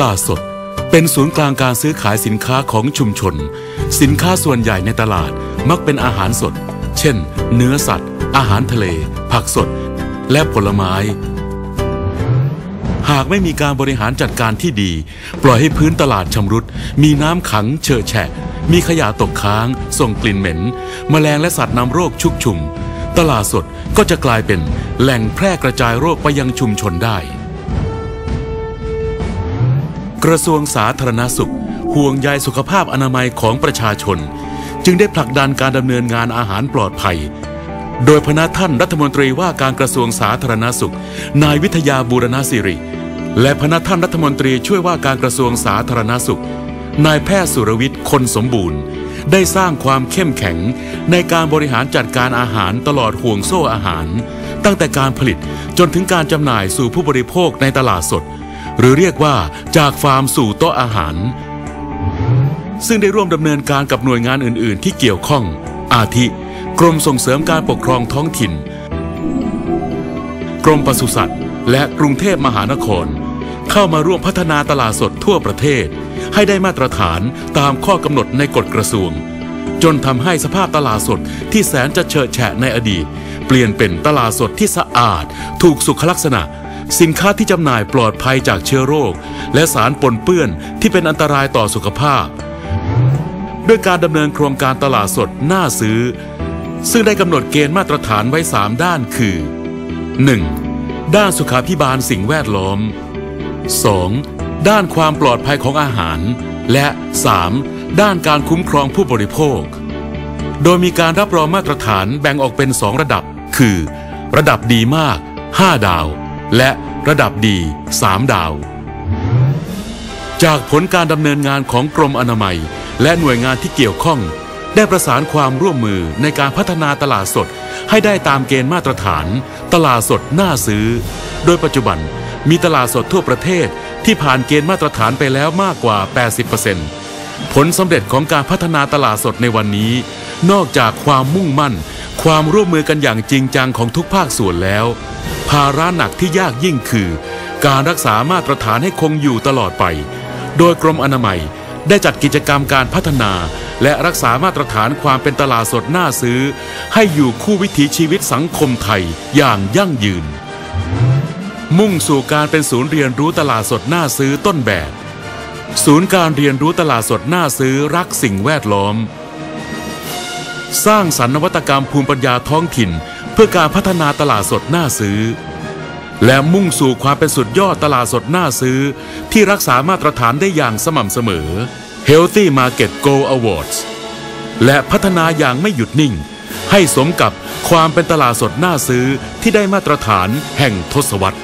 ลาดสด เป็นศูนย์กลางการซื้อขายสินค้าของชุมชน สินค้าส่วนใหญ่ในตลาดมักเป็นอาหารสด เช่น เนื้อสัตว์ อาหารทะเล ผักสด และผลไม้ หากไม่มีการบริหารจัดการที่ดี ปล่อยให้พื้นตลาดชำรุด มีน้ำขังเชอะแฉะ มีขยะตกค้าง ส่งกลิ่นเหม็น แมลงและสัตว์นำโรคชุกชุม ตลาดสดก็จะกลายเป็นแหล่งแพร่กระจายโรคไปยังชุมชนได้ กระทรวงสาธารณสุข ห่วงใยสุขภาพอนามัยของประชาชน จึงได้ผลักดันการดำเนินงานอาหารปลอดภัย โดยพนักท่านรัฐมนตรีว่าการกระทรวงสาธารณสุข นายวิทยาบูรณศิริ และพนักท่านรัฐมนตรีช่วยว่าการกระทรวงสาธารณสุข นายแพทย์สุรวิทย์คนสมบูรณ์ ได้สร้างความเข้มแข็ง ในการบริหารจัดการอาหารตลอดห่วงโซ่อาหาร ตั้งแต่การผลิตจนถึงการจำหน่ายสู่ผู้บริโภคในตลาดสด หรือเรียกว่าจากฟาร์มสู่โต๊ะอาหาร ซึ่งได้ร่วมดำเนินการกับหน่วยงานอื่น ๆ ที่เกี่ยวข้อง อาทิ กรมส่งเสริมการปกครองท้องถิ่น กรมปศุสัตว์ และกรุงเทพมหานคร เข้ามาร่วมพัฒนาตลาดสดทั่วประเทศ ให้ได้มาตรฐานตามข้อกำหนดในกฎกระทรวง จนทำให้สภาพตลาดสดที่แสนจะเฉอะแฉะในอดีต เปลี่ยนเป็นตลาดสดที่สะอาด ถูกสุขลักษณะ สินค้าที่จำหน่ายปลอดภัยจากเชื้อโรค และสารปนเปื้อนที่เป็นอันตรายต่อสุขภาพ ด้วยการดำเนินโครงการตลาดสดน่าซื้อ ซึ่งได้กำหนดเกณฑ์มาตรฐานไว้ 3 ด้านคือ 1. ด้านสุขาพิบาลสิ่งแวดล้อม 2. ด้านความปลอดภัยของอาหาร และ 3. ด้านการคุ้มครองผู้บริโภค โดยมีการรับรองมาตรฐานแบ่งออกเป็น 2 ระดับ คือ ระดับดีมาก 5 ดาว และระดับดี 3 ดาว จากผลการดำเนินงานของกรมอนามัย และหน่วยงานที่เกี่ยวข้อง ได้ประสานความร่วมมือในการพัฒนาตลาดสด ให้ได้ตามเกณฑ์มาตรฐาน ตลาดสดน่าซื้อ โดยปัจจุบันมีตลาดสดทั่วประเทศที่ผ่านเกณฑ์มาตรฐานไปแล้วมากกว่า 80%ผลสำเร็จของการพัฒนาตลาดสดในวันนี้ นอกจากความมุ่งมั่น ความร่วมมือกันอย่างจริงจังของทุกภาคส่วนแล้ว ภาระหนักที่ยากยิ่งคือ การรักษามาตรฐานให้คงอยู่ตลอดไป โดยกรมอนามัยได้จัดกิจกรรมการพัฒนา และรักษามาตรฐานความเป็นตลาดสดน่าซื้อ ให้อยู่คู่วิถีชีวิตสังคมไทยอย่างยั่งยืน มุ่งสู่การเป็นศูนย์เรียนรู้ตลาดสดน่าซื้อต้นแบบ ศูนย์การเรียนรู้ตลาดสดน่าซื้อรักสิ่งแวดล้อม สร้างสรรค์นวัตกรรมภูมิปัญญาท้องถิ่น เพื่อการพัฒนาตลาดสดหน้าซื้อ และมุ่งสู่ความเป็นสุดยอดตลาดสดหน้าซื้อ ที่รักษามาตรฐานได้อย่างสม่ำเสมอ Healthy Market Go Awards และพัฒนาอย่างไม่หยุดนิ่ง ให้สมกับความเป็นตลาดสดหน้าซื้อที่ได้มาตรฐานแห่งทศวรรษ